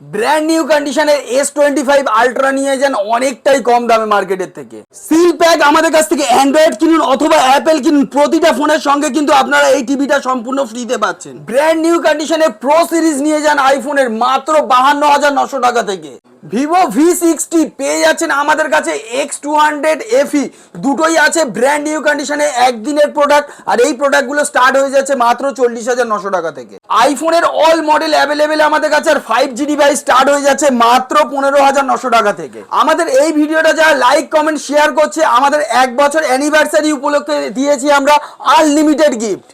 Brand new কন্ডিশনের S twenty five ultra নিয়ে যান অনেকটাই কম দামে মার্কেটের থেকে। সিল প্যাক আমাদের কাছ থেকে অ্যান্ড্রয়েড কিনুন অথবা অ্যাপেল কিনুন, প্রতিটা ফোনের সঙ্গে কিন্তু আপনারা এই টিভিটা সম্পূর্ণ ফ্রিতে পাচ্ছেন। ব্র্যান্ড নিউ কন্ডিশনের প্রো সিরিজ নিয়ে যান আইফোনের মাত্র বাহান্ন হাজার নশো টাকা থেকে। ভিভো ভি সিক্সটি পেয়ে যাচ্ছেন আমাদের কাছে এক্স টু হান্ড্রেড এফি দুটোই আছে ব্র্যান্ড নিউ কন্ডিশনে একদিনের প্রোডাক্ট আর এই প্রোডাক্টগুলো স্টার্ট হয়ে যাচ্ছে মাত্র চল্লিশ হাজার নশো টাকা থেকে। আইফোনের অল মডেল অ্যাভেলেবেল আমাদের কাছে, আর ফাইভ জি ডিভাইস স্টার্ট হয়ে যাচ্ছে মাত্র পনেরো হাজার নশো টাকা থেকে। আমাদের এই ভিডিওটা যারা লাইক কমেন্ট শেয়ার করছে, আমাদের এক বছর অ্যানিভার্সারি উপলক্ষে দিয়েছি আমরা আনলিমিটেড গিফট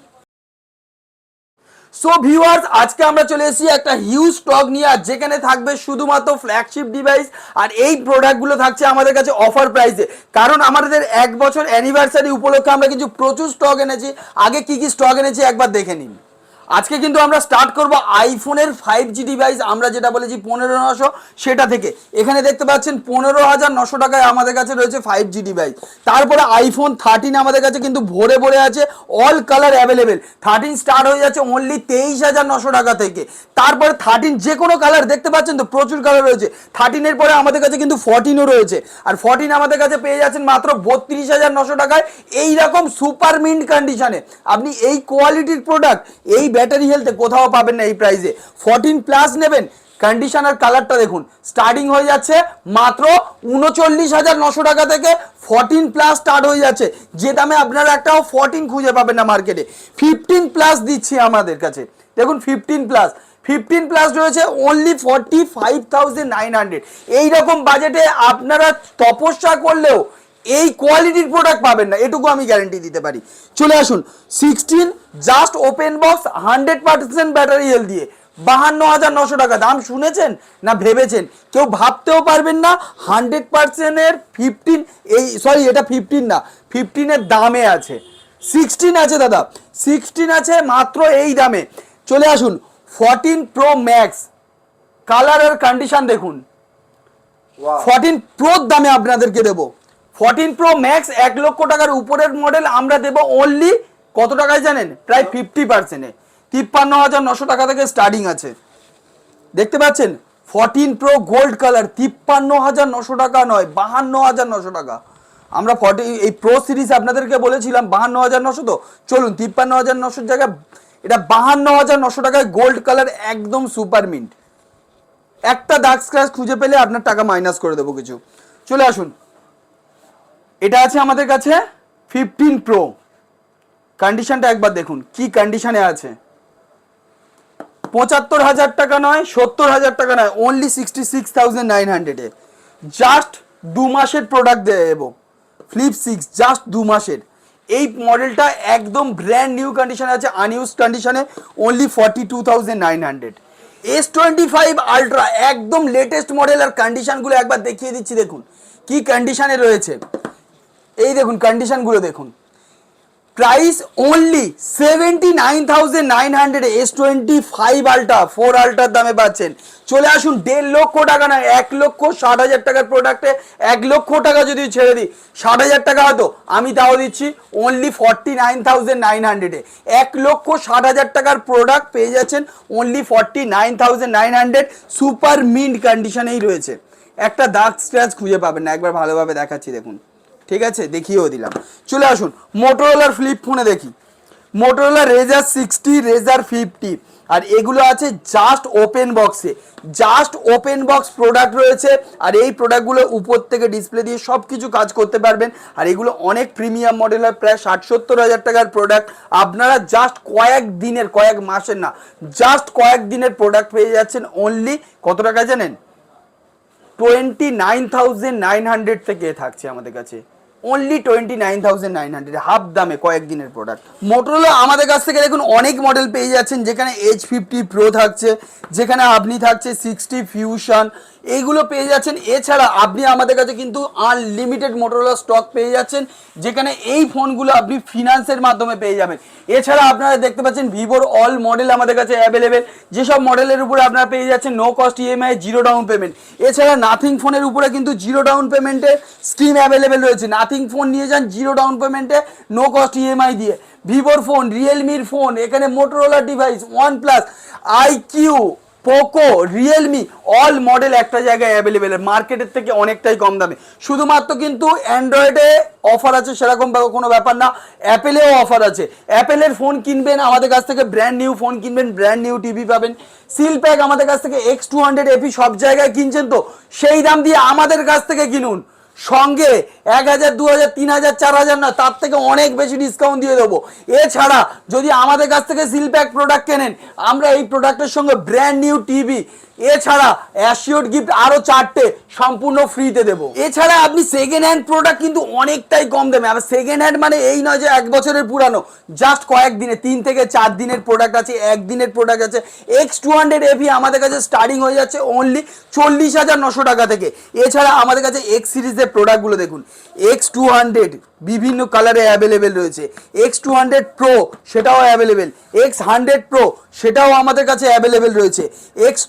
সো ভিউয়ার্স আজকে আমরা চলে এসেছি একটা হিউজ স্টক নিয়ে, আর যেখানে থাকবে শুধুমাত্র ফ্ল্যাগশিপ ডিভাইস আর এই প্রোডাক্টগুলো থাকছে আমাদের কাছে অফার প্রাইসে কারণ আমাদের এক বছর অ্যানিভার্সারি উপলক্ষে আমরা কিছু প্রচুর স্টক এনেছি। আগে কি কি স্টক এনেছি একবার দেখে নিন। আজকে কিন্তু আমরা স্টার্ট করব আইফোনের ফাইভ জি ডিভাইস আমরা যেটা বলেছি পনেরো নশো, সেটা থেকে। এখানে দেখতে পাচ্ছেন পনেরো হাজার নশো টাকায় আমাদের কাছে রয়েছে ফাইভ জি ডিভাইস তারপরে আইফোন থার্টিন আমাদের কাছে কিন্তু ভরে ভরে আছে all colour available thirteen start হয়ে যাচ্ছে অনলি তেইশ হাজার নশো টাকা থেকে। তারপরে থার্টিন যে কোনো কালার দেখতে পাচ্ছেন তো প্রচুর কালার রয়েছে। থার্টিনের পরে আমাদের কাছে কিন্তু ফর্টিনও রয়েছে। আর ফর্টিন আমাদের কাছে পেয়ে যাচ্ছেন মাত্র বত্রিশ হাজার নশো টাকায়, এইরকম সুপার মিন্ট কন্ডিশনে আপনি এই কোয়ালিটির প্রোডাক্ট এই ব্যাটারি হেলথে কোথাও পাবেন না এই প্রাইসে ফর্টিন প্লাস নেবেন। কন্ডিশনার কালারটা দেখুন। স্টার্টিং হয়ে যাচ্ছে মাত্র উনচল্লিশ হাজার নশো টাকা থেকে ফর্টিন প্লাস স্টার্ট হয়ে যাচ্ছে। যে দামে আপনারা একটাও ফর্টিন খুঁজে পাবেন না মার্কেটে ফিফটিন প্লাস দিচ্ছি আমাদের কাছে। দেখুন ফিফটিন প্লাস ফিফটিন প্লাস রয়েছে only forty five thousand nine hundred এইরকম বাজেটে আপনারা তপস্যা করলেও এই কোয়ালিটির প্রোডাক্ট পাবেন না এটুকু আমি গ্যারেন্টি দিতে পারি। চলে আসুন sixteen just open box hundred percent battery health দিয়ে। বাহান্ন হাজার নশো টাকা দাম শুনেছেন না ভেবেছেন? কেউ ভাবতেও পারবেন না হান্ড্রেড পার্সেন্টের ফিফটিন এই সরি এটা ফিফটিন না ফিফটিনের দামে আছে। সিক্সটিন আছে দাদা সিক্সটিন আছে মাত্র এই দামে। চলে আসুন ফর্টিন প্রো ম্যাক্স কালার আর কন্ডিশন দেখুন। ফর্টিন প্রোর দামে আপনাদেরকে দেবো। ফর্টিন প্রো ম্যাক্স এক লক্ষ টাকার উপরের মডেল আমরা দেবো অনলি কত টাকায় জানেন? প্রায় ফিফটি পার্সেন্টে তিপ্পান্ন হাজার নশো টাকা থেকে স্টার্টিং আছে। দেখতে পাচ্ছেন? ফর্টিন প্রো গোল্ড কালার তিপ্পান্ন হাজার নশো টাকা নয়, বাহান্ন হাজার নশো টাকা। আমরা ফর্টি এই প্রো সিরিজ আপনাদেরকে বলেছিলাম বাহান্ন হাজার নশো তো? চলুন, তিপ্পান্ন হাজার নশোর জায়গায়, এটা বাহান্ন হাজার নশো টাকায় গোল্ড কালার একদম সুপার মিন্ট একটা দাগ স্ক্র্যাচ খুঁজে পেলে আপনার টাকা মাইনাস করে দেবো কিছু। চলে আসুন। এটা আছে আমাদের কাছে ফিফটিন প্রো কন্ডিশনটা একবার দেখুন, কি কন্ডিশনে আছে? পঁচাত্তর হাজার টাকা নয়, সত্তর হাজার টাকা নয় only sixty six thousand nine হান্ড্রেডে জাস্ট দু মাসের প্রোডাক্ট দেবো ফ্লিপ সিক্স জাস্ট দু মাসের। এই মডেলটা একদম ব্র্যান্ড নিউ কন্ডিশনে আছে আনইউজ কন্ডিশনে only forty two thousand nine hundred S twenty five ultra একদম লেটেস্ট মডেল আর কন্ডিশনগুলো একবার দেখিয়ে দিচ্ছি, দেখুন। কি কন্ডিশনে রয়েছে? এই দেখুন কন্ডিশনগুলো দেখুন। Price only seventy nine thousand nine hundred S twenty five ultra four আলট্রার দামে পাচ্ছেন। চলে আসুন, দেড় লক্ষ টাকা না এক লক্ষ ষাট হাজার টাকার প্রোডাক্টে এক লক্ষ টাকা যদি ছেড়ে দিই, ষাট হাজার টাকা হতো, আমি তাও দিচ্ছি only forty nine thousand nine হান্ড্রেডে এক লক্ষ ষাট হাজার টাকার প্রোডাক্ট পেয়ে যাচ্ছেন only forty nine thousand nine hundred super mint কন্ডিশনেই রয়েছে। একটা দাগ স্ক্র্যাচ খুঁজে পাবেন না, একবার ভালোভাবে দেখাচ্ছি, দেখুন। ঠিক আছে? দেখিয়েও দিলাম। চলে আসুন মোটোরোলার ফ্লিপ ফোনে দেখি। Motorola Razr sixty Razr fifty আর এগুলো আছে জাস্ট ওপেন বক্সে জাস্ট ওপেন বক্স প্রোডাক্ট রয়েছে, আর এই প্রোডাক্টগুলো উপর থেকে ডিসপ্লে দিয়ে সব কিছু কাজ করতে পারবেন। আর এগুলো অনেক প্রিমিয়াম মডেল হয় প্রায় ষাট সত্তর হাজার টাকার প্রোডাক্ট আপনারা জাস্ট কয়েক দিনের, কয়েক মাসের না জাস্ট কয়েক দিনের প্রোডাক্ট পেয়ে যাচ্ছেন অনলি কত টাকা জানেন? Twenty nine thousand nine hundred থেকে থাকছে আমাদের কাছে। Only twenty nine thousand nine hundred half দামে কয়েকদিনের প্রোডাক্ট মোটরোলা আমাদের কাছ থেকে দেখুন অনেক মডেল পেয়ে যাচ্ছেন, যেখানে এইচ ফিফটি প্রো থাকছে, যেখানে আপনি থাকছে সিক্সটি ফিউশন এইগুলো পেয়ে যাচ্ছেন। এছাড়া আপনি আমাদের কাছে কিন্তু আনলিমিটেড মোটরোলা স্টক পেয়ে যাচ্ছেন, যেখানে এই ফোনগুলো আপনি ফিনান্সের মাধ্যমে পেয়ে যাবেন। এছাড়া আপনারা দেখতে পাচ্ছেন ভিভোর অল মডেল আমাদের কাছে অ্যাভেলেবেল যেসব মডেলের উপরে আপনারা পেয়ে যাচ্ছেন no cost EMI zero down payment এছাড়া নাথিং ফোনের উপরে কিন্তু জিরো ডাউন পেমেন্টে স্কিম অ্যাভেলেবেল রয়েছে। নাথিং ফোন নিয়ে যান জিরো ডাউন পেমেন্টে নো কস্ট ইএমআই দিয়ে। ভিভোর ফোন রিয়েলমির ফোন এখানে Motorola device OnePlus iQOO Poco Realme all model একটা জায়গায় অ্যাভেলেবেল মার্কেটের থেকে অনেকটাই কম দামে। শুধুমাত্র কিন্তু অ্যান্ড্রয়েডে অফার আছে, সেরকম কোনো ব্যাপার না। অ্যাপেলেও অফার আছে। অ্যাপেলের ফোন কিনবেন, আমাদের কাছ থেকে ব্র্যান্ড নিউ ফোন কিনবেন ব্র্যান্ড নিউ টিভি পাবেন। সিল প্যাক আমাদের কাছ থেকে এক্স টু হান্ড্রেড এপি সব জায়গায় কিনছেন তো, সেই দাম দিয়ে আমাদের কাছ থেকে কিনুন। সঙ্গে এক হাজার দু হাজার তিন হাজার চার হাজার না তার থেকে অনেক বেশি ডিসকাউন্ট দিয়ে দেবো। এছাড়া যদি আমাদের কাছ থেকে সিল প্যাক প্রোডাক্ট কেনেন, আমরা এই প্রোডাক্টের সঙ্গে ব্র্যান্ড নিউ টিভি এছাড়া অ্যাসিওর গিফট আরও চারটে সম্পূর্ণ ফ্রিতে দেবো। এছাড়া আপনি সেকেন্ড হ্যান্ড প্রোডাক্ট কিন্তু অনেকটাই কম দামে, আর সেকেন্ড হ্যান্ড মানে এই নয় যে এক বছরের পুরানো জাস্ট কয়েক দিনে, তিন থেকে চার দিনের প্রোডাক্ট আছে একদিনের প্রোডাক্ট আছে। এক্স টু হান্ড্রেড এভি আমাদের কাছে স্টার্টিং হয়ে যাচ্ছে অনলি চল্লিশ হাজার নশো টাকা থেকে। এছাড়া আমাদের কাছে এক্স সিরিজের প্রোডাক্টগুলো দেখুন এক্স টু হান্ড্রেড বিভিন্ন কালারে অ্যাভেলেবেল রয়েছে। এক্স টু হান্ড্রেড প্রো সেটাও অ্যাভেলেবেল এক্স হান্ড্রেড প্রো সেটাও আমাদের কাছে অ্যাভেলেবেল রয়েছে। এক্স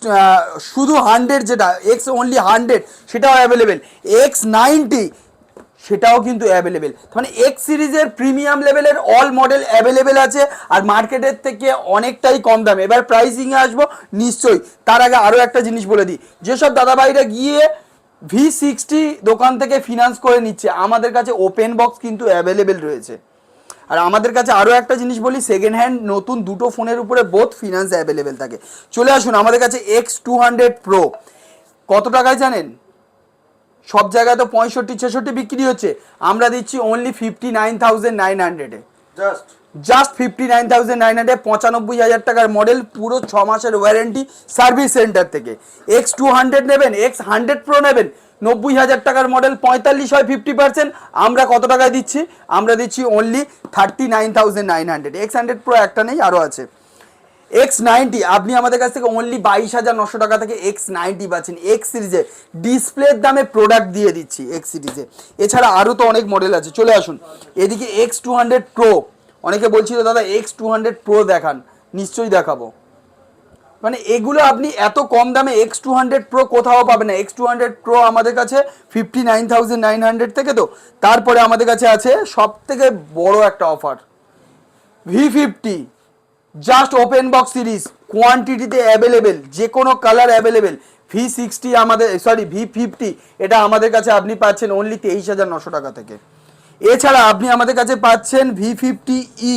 শুধু হান্ড্রেড যেটা এক্স অনলি হান্ড্রেড সেটাও অ্যাভেলেবেল এক্স নাইনটি সেটাও কিন্তু অ্যাভেলেবেল মানে এক্স সিরিজের প্রিমিয়াম লেভেলের অল মডেল অ্যাভেলেবেল আছে, আর মার্কেটের থেকে অনেকটাই কম দামে। এবার প্রাইসিংয়ে আসব, নিশ্চয়ই। তার আগে আরও একটা জিনিস বলে দিই। যেসব দাদাভাইরা গিয়ে ভি সিক্সটি দোকান থেকে ফিনান্স করে নিচ্ছে। আমাদের কাছে ওপেন বক্স কিন্তু অ্যাভেলেবেল রয়েছে। আর আমাদের কাছে আরও একটা জিনিস বলি সেকেন্ড হ্যান্ড নতুন দুটো ফোনের উপরে বোথ ফিনান্স অ্যাভেলেবেল থাকে। চলে আসুন, আমাদের কাছে এক্স টু হান্ড্রেড প্রো কত টাকায় জানেন? সব জায়গায় তো পঁয়ষট্টি, ছেষট্টি বিক্রি হচ্ছে। আমরা দিচ্ছি only fifty nine thousand nine হান্ড্রেডে just just fifty nine thousand nine হাজার টাকার মডেল পুরো ছ মাসের ওয়ারেন্টি সার্ভিস সেন্টার থেকে। এক্স টু নেবেন এক্স হান্ড্রেড প্রো নেবেন, নব্বই হাজার টাকার মডেল পঁয়তাল্লিশ হয় ফিফটি পার্সেন্ট আমরা কত টাকায় দিচ্ছি? আমরা দিচ্ছি only thirty nine thousand nine hundred X hundred pro একটা নেই আরও আছে। এক্স নাইনটি আপনি আমাদের কাছ থেকে অনলি বাইশ হাজার নশো টাকা থেকে এক্স নাইনটি পাচ্ছেন। এক্স সিরিজে ডিসপ্লের দামে প্রোডাক্ট দিয়ে দিচ্ছি এক্স সিরিজে এছাড়া আরও তো অনেক মডেল আছে, চলে আসুন। এদিকে এক্স টু হান্ড্রেড প্রো অনেকে বলছিল, দাদা এক্স টু হান্ড্রেড প্রো দেখান, নিশ্চয়ই দেখাবো। মানে এগুলো আপনি এত কম দামে এক্স টু হান্ড্রেড প্রো কোথাও পাবেন না। এক্স টু হান্ড্রেড প্রো আমাদের কাছে fifty nine thousand nine hundred থেকে তো, তারপরে আমাদের কাছে আছে সব থেকে বড় একটা offer V fifty just open box series কোয়ান্টিটিতে available যে কোনো কালার অ্যাভেলেবেল ভি সিক্সটি আমাদের সরি ভি ফিফটি এটা আমাদের কাছে আপনি পাচ্ছেন অনলি তেইশ হাজার নশো টাকা থেকে। এছাড়া আপনি আমাদের কাছে পাচ্ছেন ভি ফিফটি ই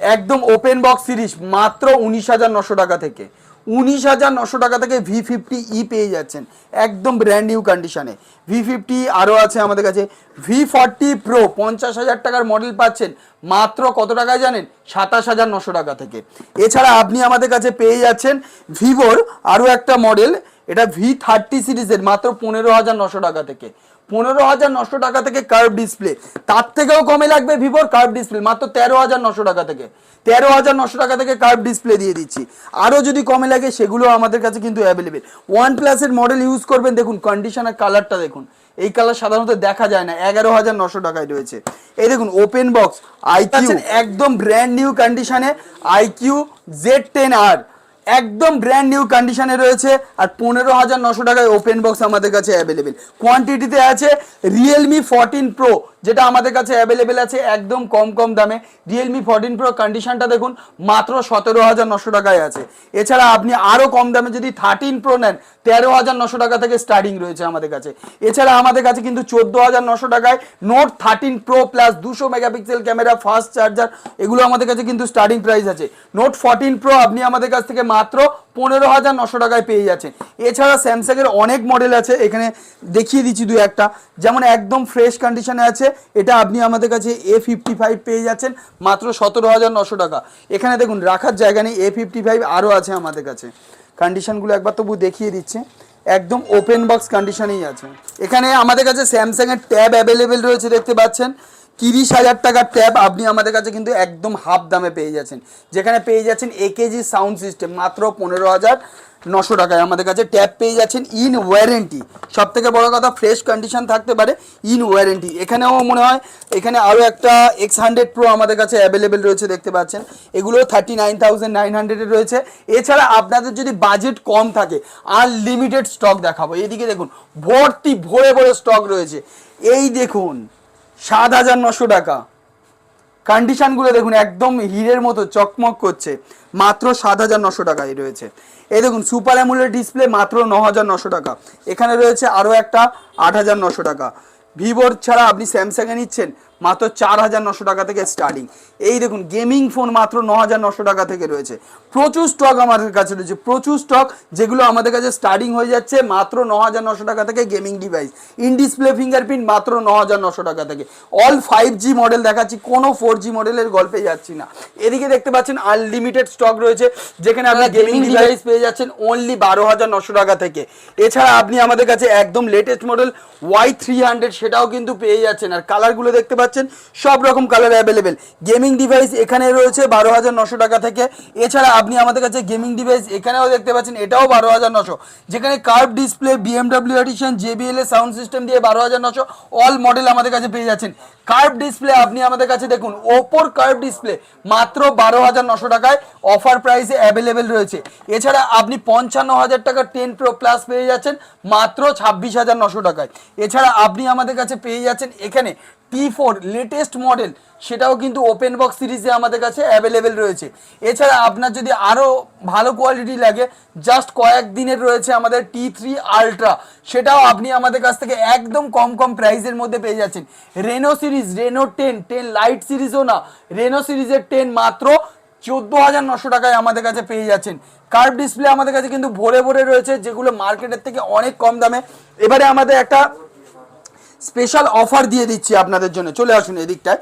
একদম ওপেন বক্স সিরিজ মাত্র উনিশ হাজার নশো টাকা থেকে। উনিশ হাজার নশো টাকা থেকে ভি ফিফটি ই পেয়ে যাচ্ছেন, একদম ব্র্যান্ড নিউ কন্ডিশনে ভি ফিফটি আরও আছে আমাদের কাছে ভি ফর্টি প্রো পঞ্চাশ হাজার টাকার মডেল পাচ্ছেন, মাত্র কত টাকায় জানেন? সাতাশ হাজার নশো টাকা থেকে। এছাড়া আপনি আমাদের কাছে পেয়ে যাচ্ছেন ভিভোর আরও একটা মডেল এটা ভি থার্টি সিরিজের মাত্র পনেরো হাজার নশো টাকা থেকে। পনেরো হাজার নশো টাকা থেকে কার্ভ ডিসপ্লে তার থেকেও কমে লাগবে ভিভোর কার্ভ ডিসপ্লে মাত্র তেরো হাজার নশো টাকা থেকে। তেরো হাজার নশো টাকা থেকে কার্ভ ডিসপ্লে দিয়ে দিচ্ছি। আরও যদি কমে লাগে সেগুলো আমাদের কাছে কিন্তু অ্যাভেলেবেল ওয়ান প্লাসের মডেল ইউজ করবেন দেখুন কন্ডিশনের কালারটা দেখুন। এই কালার সাধারণত দেখা যায় না এগারো হাজার নশো টাকায় রয়েছে। এই দেখুন ওপেন বক্স আইকিউ একদম ব্র্যান্ড নিউ কন্ডিশনে আইকিউ জেড টেন আর একদম ব্র্যান্ড নিউ কন্ডিশনে রয়েছে আর পনেরো হাজার নশো টাকায় ওপেন বক্স আমাদের কাছে অ্যাভেলেবেল কোয়ান্টিটিতে আছে রিয়েলমি ফোরটিন প্রো যেটা আমাদের কাছে অ্যাভেলেবেল আছে একদম কম কম দামে। রিয়েলমি ফোরটিন প্রো কন্ডিশনটা দেখুন, মাত্র সতেরো হাজার নশো টাকায় আছে। এছাড়া আপনি আরও কম দামে যদি থার্টিন প্রো নেন, তেরো হাজার নশো টাকা থেকে স্টার্টিং রয়েছে আমাদের কাছে। এছাড়া আমাদের কাছে কিন্তু চোদ্দ হাজার নশো টাকায় নোট থার্টিন প্রো প্লাস দুশো মেগাপিক্সেল ক্যামেরা ফাস্ট চার্জার এগুলো আমাদের কাছে কিন্তু স্টার্টিং প্রাইস আছে। নোট ফোরটিন প্রো আপনি আমাদের কাছ থেকে মাত্র পনেরো হাজার নশো টাকায় পেয়ে যাচ্ছেন এছাড়া স্যামসাংয়ের অনেক মডেল আছে, এখানে দেখিয়ে দিচ্ছি দু একটা। যেমন একদম ফ্রেশ কন্ডিশনে আছে, এটা আপনি আমাদের কাছে এ ফিফটি ফাইভ পেয়ে যাচ্ছেন, মাত্র সতেরো হাজার নশো টাকা। এখানে দেখুন, রাখার জায়গা নেই এ ফিফটি ফাইভ আরও আছে আমাদের কাছে। কন্ডিশনগুলো একবার তবু দেখিয়ে দিচ্ছে, একদম ওপেন বক্স কন্ডিশনেই আছে। এখানে আমাদের কাছে স্যামসাংয়ের ট্যাব অ্যাভেলেবেল রয়েছে, দেখতে পাচ্ছেন। তিরিশ হাজার টাকার ট্যাব আপনি আমাদের কাছে কিন্তু একদম হাফ দামে পেয়ে যাচ্ছেন। যেখানে পেয়ে যাচ্ছেন একেজি সাউন্ড সিস্টেম মাত্র পনেরো হাজার নশো টাকায় আমাদের কাছে ট্যাব পেয়ে যাচ্ছেন ইন ওয়ারেন্টি সব থেকে বড় কথা ফ্রেশ কন্ডিশন থাকতে পারে ইন ওয়ারেন্টি এখানেও মনে হয়, এখানে আরও একটা এক্স হান্ড্রেড প্রো আমাদের কাছে অ্যাভেলেবেল রয়েছে, দেখতে পাচ্ছেন। এগুলো থার্টি নাইন থাউজেন্ড নাইন হান্ড্রেডে রয়েছে। এছাড়া আপনাদের যদি বাজেট কম থাকে আনলিমিটেড স্টক দেখাবো। এইদিকে দেখুন, ভর্তি ভরে ভরে স্টক রয়েছে। এই দেখুন সাত হাজার নশো টাকা। কন্ডিশনগুলো দেখুন, একদম হিরের মতো চকমক করছে। মাত্র সাত হাজার নশো টাকায় রয়েছে। এই দেখুন সুপার অ্যামুলের ডিসপ্লে মাত্র ন হাজার নশো টাকা। এখানে রয়েছে আরও একটা আট হাজার নশো টাকা। ভিভোর ছাড়া আপনি স্যামসাংয়ে নিচ্ছেন মাত্র চার হাজার নশো টাকা থেকে স্টার্টিং এই দেখুন গেমিং ফোন মাত্র ন হাজার নশো টাকা থেকে রয়েছে। প্রচুর স্টক আমাদের কাছে রয়েছে প্রচুর স্টক যেগুলো আমাদের কাছে স্টার্টিং হয়ে যাচ্ছে মাত্র ন হাজার নশো টাকা থেকে gaming device in display fingerprint মাত্র ন হাজার নশো টাকা থেকে। অল ফাইভ জি মডেল দেখাচ্ছি কোনো ফোর জি মডেলের গল্পে যাচ্ছি না। এদিকে দেখতে পাচ্ছেন আনলিমিটেড স্টক রয়েছে যেখানে আপনি গেমিং ডিভাইস পেয়ে যাচ্ছেন অনলি বারো হাজার নশো টাকা থেকে। এছাড়া আপনি আমাদের কাছে একদম latest model Y three hundred সেটাও কিন্তু পেয়ে যাচ্ছেন। আর কালারগুলো দেখতে পাচ্ছেন সব রকম কালার অ্যাভেলেবেল গেমিং ডিভাইস এখানে রয়েছে বারো হাজার নশো টাকা থেকে। এছাড়া আপনি আমাদের কাছে গেমিং ডিভাইস এখানেও দেখতে পাচ্ছেন, এটাও বারো হাজার নশো। যেখানে curve display BMW edition JBL এর সাউন্ড সিস্টেম দিয়ে বারো হাজার নশো অল মডেল আমাদের কাছে পেয়ে যাচ্ছেন। কার্ভ ডিসপ্লে আপনি আমাদের কাছে দেখুন, ওপোর কার্ভ ডিসপ্লে মাত্র বারো হাজার নশো টাকায় অফার প্রাইসে অ্যাভেলেবেল রয়েছে। এছাড়া আপনি পঞ্চান্ন হাজার টাকা টেন প্রো প্লাস পেয়ে যাচ্ছেন, মাত্র ছাব্বিশ হাজার নশো টাকায়। এছাড়া আপনি আমাদের কাছে পেয়ে যাচ্ছেন এখানে টি ফোর লেটেস্ট মডেল সেটাও কিন্তু ওপেন বক্স সিরিজে আমাদের কাছে অ্যাভেলেবেল রয়েছে। এছাড়া আপনার যদি আরও ভালো কোয়ালিটি লাগে জাস্ট কয়েক দিনের রয়েছে আমাদের টি থ্রি আলট্রা সেটাও আপনি আমাদের কাছ থেকে একদম কম কম প্রাইসের মধ্যে পেয়ে যাচ্ছেন। Reno series Reno ten ten lite সিরিজও না রেনো সিরিজের টেন মাত্র চোদ্দ হাজার নশো টাকায় আমাদের কাছে পেয়ে যাচ্ছেন। কার্ভ ডিসপ্লে আমাদের কাছে কিন্তু ভরে ভরে রয়েছে, যেগুলো মার্কেটের থেকে অনেক কম দামে। এবারে আমাদের একটা স্পেশাল অফার দিয়ে দিচ্ছি আপনাদের জন্য। চলে আসুন এদিকটায়।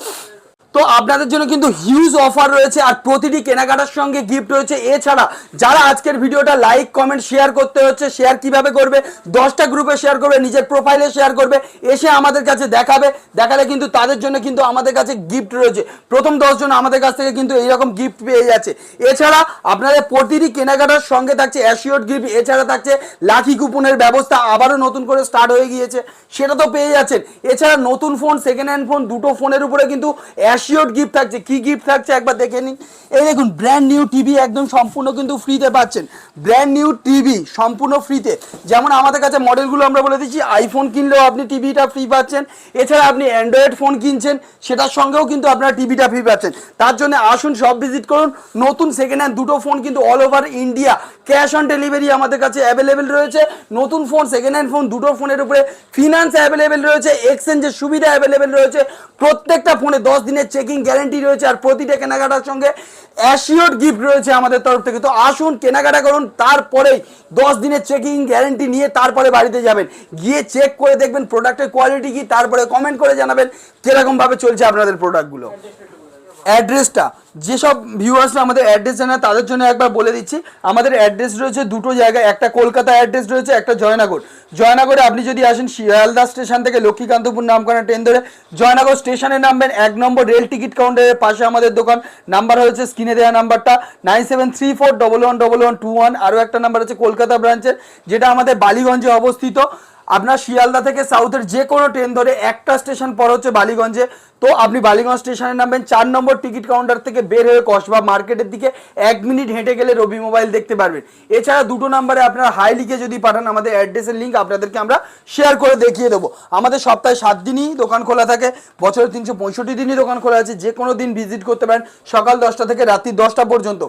তো আপনাদের জন্য কিন্তু হিউজ অফার রয়েছে আর প্রতিটি কেনাকাটার সঙ্গে গিফট রয়েছে। এছাড়া যারা আজকের ভিডিওটা লাইক কমেন্ট শেয়ার করতে হচ্ছে শেয়ার কীভাবে করবে, দশটা গ্রুপে শেয়ার করবে, নিজের প্রোফাইলে শেয়ার করবে, এসে আমাদের কাছে দেখাবে, দেখালে কিন্তু তাদের জন্য কিন্তু আমাদের কাছে গিফট রয়েছে। প্রথম দশজন আমাদের কাছ থেকে কিন্তু এইরকম গিফট পেয়ে যাচ্ছে। এছাড়া আপনাদের প্রতিটি কেনাকাটার সঙ্গে থাকছে অ্যাসিওর গিফট এছাড়া থাকছে লাকি কুপনের ব্যবস্থা আবারও নতুন করে স্টার্ট হয়ে গিয়েছে। সেটা তো পেয়ে যাচ্ছেন। এছাড়া নতুন ফোন সেকেন্ড হ্যান্ড ফোন দুটো ফোনের উপরে কিন্তু অ্যাসিওর গিফট থাকছে। কি গিফট থাকছে? একবার দেখে নিন। এই দেখুন ব্র্যান্ড নিউ টিভি একদম সম্পূর্ণ কিন্তু ফ্রিতে পাচ্ছেন। ব্র্যান্ড নিউ টিভি সম্পূর্ণ ফ্রিতে যেমন আমাদের কাছে মডেলগুলো আমরা বলে দিচ্ছি আইফোন কিনলেও আপনি টিভিটা ফ্রি পাচ্ছেন। এছাড়া আপনি অ্যান্ড্রয়েড ফোন কিনছেন, সেটার সঙ্গেও কিন্তু আপনারা টিভিটা ফ্রি পাচ্ছেন। তার জন্য আসুন সব ভিজিট করুন। নতুন সেকেন্ড হ্যান্ড দুটো ফোন কিন্তু all over India cash on delivery আমাদের কাছে অ্যাভেলেবেল রয়েছে। নতুন ফোন সেকেন্ড হ্যান্ড ফোন দুটো ফোনের উপরে ফিনান্স অ্যাভেলেবেল রয়েছে এক্সচেঞ্জের সুবিধা অ্যাভেলেবেল রয়েছে। প্রত্যেকটা ফোনে দশ দিনের চেকিং গ্যারেন্টি রয়েছে আর প্রতিটা কেনাকাটার সঙ্গে অ্যাসিওর গিফট রয়েছে আমাদের তরফ থেকে। তো আসুন কেনাকাটা করুন, তারপরেই দশ দিনের চেকিং গ্যারেন্টি নিয়ে তারপরে বাড়িতে যাবেন। গিয়ে চেক করে দেখবেন প্রোডাক্টের কোয়ালিটি কি, তারপরে কমেন্ট করে জানাবেন কীরকমভাবে চলছে আপনাদের প্রোডাক্টগুলো অ্যাড্রেসটা যেসব ভিউয়ার্সরা আমাদের অ্যাড্রেস জানে তাদের জন্য একবার বলে দিচ্ছি, আমাদের অ্যাড্রেস রয়েছে দুটো জায়গায়, একটা কলকাতা অ্যাড্রেস রয়েছে, একটা জয়নগর। জয়নগরে আপনি যদি আসেন শিয়ালদা স্টেশন থেকে লক্ষ্মীকান্তপুর নাম করা ট্রেন ধরে, জয়নগর স্টেশনে নামবেন, এক নম্বর রেল টিকিট কাউন্টারের পাশে আমাদের দোকান। নাম্বার হয়েছে স্ক্রিনে দেওয়া নাম্বারটা nine seven three four double one double one two one আরও একটা নাম্বার হচ্ছে কলকাতা ব্রাঞ্চের যেটা আমাদের বালিগঞ্জে অবস্থিত। আপনার শিয়ালদা থেকে সাউথের যে কোনো ট্রেন ধরে একটা স্টেশন পর হচ্ছে বালিগঞ্জে। তো আপনি বালিগঞ্জ স্টেশনে নামবেন, চার নম্বর টিকিট কাউন্টার থেকে বের হয়ে কসবা মার্কেটের দিকে এক মিনিট হেঁটে গেলে রবি মোবাইল দেখতে পারবেন। এছাড়া দুটো নাম্বারে আপনার হাই লিখে যদি পাঠান, আমাদের অ্যাড্রেসের লিঙ্ক আপনাদেরকে আমরা শেয়ার করে দেখিয়ে দেবো। আমাদের সপ্তাহে সাত দিনই দোকান খোলা থাকে বছরের তিনশো পঁয়ষট্টি দিনই দোকান খোলা আছে যে কোনো দিন ভিজিট করতে পারেন সকাল দশটা থেকে রাত্রি দশটা পর্যন্ত।